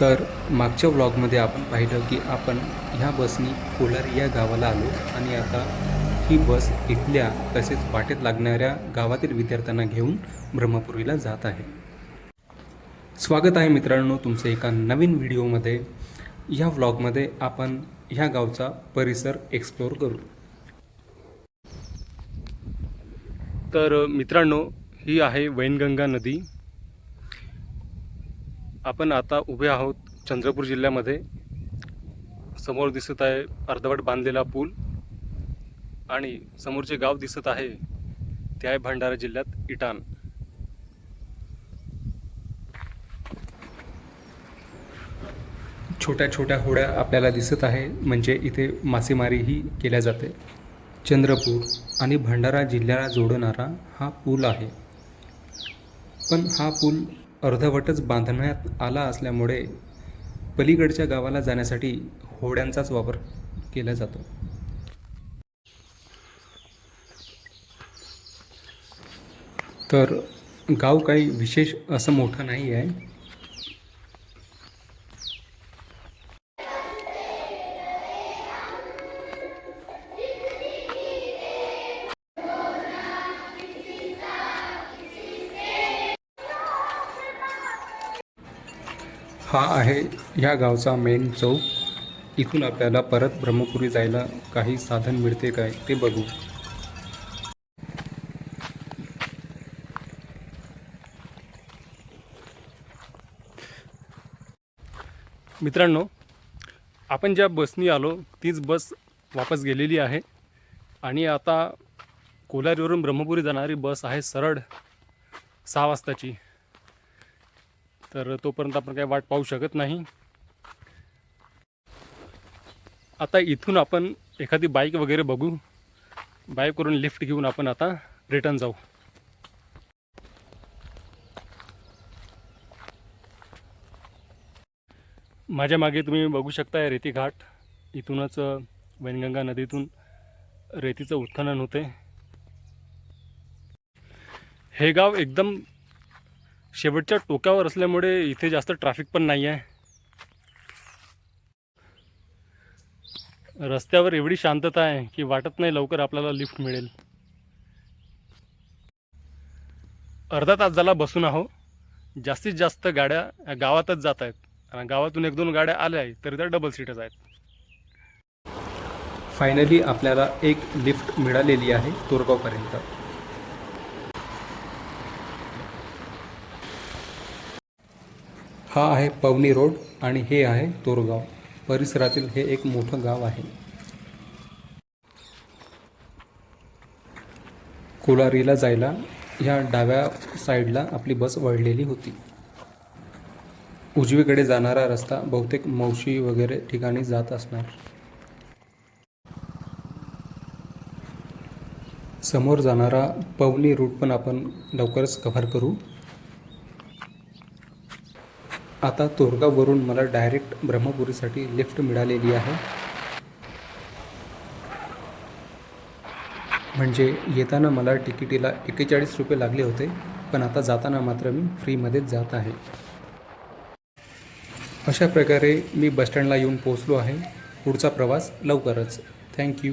तर मागच्या व्लॉगमध्ये आपण पाहिलं की आपण ह्या बसनी कोलारी या गावाला आलो आणि आता ही बस इथल्या तसेच वाटेत लागणाऱ्या गावातील विद्यार्थ्यांना घेऊन ब्रह्मपुरीला जात आहे. स्वागत आहे मित्रांनो तुमचं एका नवीन व्हिडिओमध्ये. ह्या व्लॉगमध्ये आपण ह्या गावचा परिसर एक्सप्लोअर करू. तर मित्रांनो ही आहे वैनगंगा नदी. आपण आता उभे आहोत चंद्रपूर जिल्ह्यामध्ये. समोर दिसत आहे अर्धवट बांधलेला पूल आणि समोरचे गाव दिसत आहे ते आहे भंडारा जिल्ह्यात इटान. छोट्या छोट्या होड्या आपल्याला दिसत आहे म्हणजे इथे मासेमारीही केल्या जाते. चंद्रपूर आणि भंडारा जिल्ह्याला जोडणारा हा पूल आहे. पण हा पूल अर्धवटच बांधण्यात आला असल्यामुळे पलीकडच्या गावाला जाण्यासाठी होड्यांचाच वापर केला जातो. तर गाव काही विशेष असं मोठं नाही आहे हा आहे ह्या गावचा मेन चौक. इथून आपल्याला परत ब्रह्मपुरी जायला काही साधन मिळते काय ते बघू. मित्रांनो आपण ज्या बसनी आलो तीच बस वापस गेलेली आहे. आणि आता कोलारीवरून ब्रह्मपुरी जाणारी बस आहे सरळ सहा वाजताची. तर तोपर्यंत आपण काही वाट पाहू शकत नाही. आता इथून आपण एखादी बाईक वगैरे बघू. बाईकवरून लिफ्ट घेऊन आपण आता रिटर्न जाऊ. माझ्या मागे तुम्ही बघू शकता रेती घाट. इथूनच वैनगंगा नदीतून रेतीचं उत्खनन होते हे गाव एकदम शेवटच्या टोक्यावर असल्यामुळे इथे जास्त ट्रॅफिक पण नाही आहे रस्त्यावर एवढी शांतता आहे की वाटत नाही लवकर आपल्याला लिफ्ट मिळेल. अर्धा तास झाला बसून आहो. जास्तीत जास्त गाड्या गावातच जात आहेत. आणि गावातून एक दोन गाड्या आल्या आहेत तरी त्या डबल सीटच आहेत. फायनली आपल्याला एक लिफ्ट मिळालेली आहे तोरगावपर्यंत. हा आहे पवनी रोड आणि हे आहे तोरगाव. परिसरातील हे एक मोठं गाव आहे. कोलारीला जायला ह्या डाव्या साईडला आपली बस वळलेली होती. उजवीकडे जाणारा रस्ता बहुतेक मौशी वगैरे ठिकाणी जात असणार. समोर जाणारा पवनी रूट पण आपण लवकरच कव्हर करू. आता तोरगाववरून मला डायरेक्ट ब्रह्मपुरीसाठी लिफ्ट मिळालेली आहे. म्हणजे येताना मला तिकिटीला एक्केचाळीस रुपये लागले होते पण आता जाताना मात्र मी फ्रीमध्येच जात आहे. अशा प्रकारे मी बसस्टँडला येऊन पोचलो आहे. पुढचा प्रवास लवकरच. थँक्यू